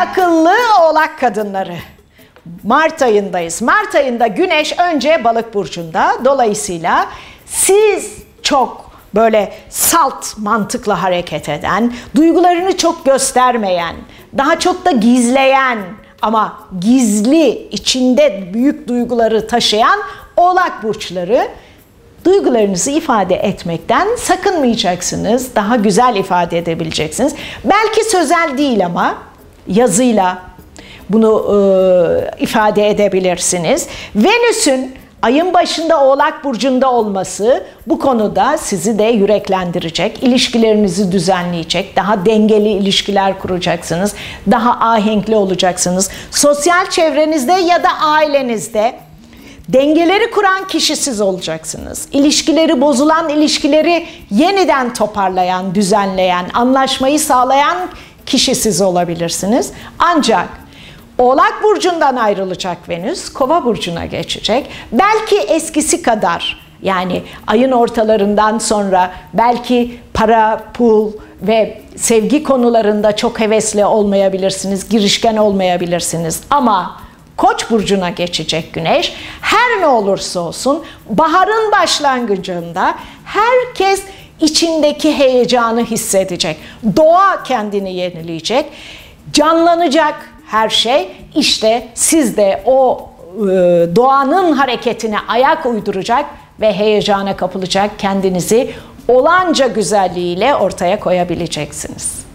Akıllı oğlak kadınları. Mart ayındayız. Mart ayında Güneş önce Balık burcunda. Dolayısıyla siz çok böyle salt mantıkla hareket eden, duygularını çok göstermeyen, daha çok da gizleyen ama gizli içinde büyük duyguları taşıyan Oğlak burçları duygularınızı ifade etmekten sakınmayacaksınız. Daha güzel ifade edebileceksiniz. Belki sözel değil ama yazıyla bunu e, ifade edebilirsiniz. Venüs'ün ayın başında Oğlak Burcu'nda olması bu konuda sizi de yüreklendirecek, ilişkilerinizi düzenleyecek, daha dengeli ilişkiler kuracaksınız, daha ahenkli olacaksınız. Sosyal çevrenizde ya da ailenizde dengeleri kuran kişi siz olacaksınız. İlişkileri bozulan ilişkileri yeniden toparlayan, düzenleyen, anlaşmayı sağlayan kişi siz olabilirsiniz. Ancak Oğlak burcundan ayrılacak Venüs, Kova burcuna geçecek. Belki eskisi kadar yani ayın ortalarından sonra belki para, pul ve sevgi konularında çok hevesli olmayabilirsiniz, girişken olmayabilirsiniz ama Koç burcuna geçecek güneş. Her ne olursa olsun baharın başlangıcında herkes içindeki heyecanı hissedecek. Doğa kendini yenileyecek. Canlanacak her şey. İşte siz de o e, doğanın hareketine ayak uyduracak ve heyecana kapılacak kendinizi olanca güzelliğiyle ortaya koyabileceksiniz.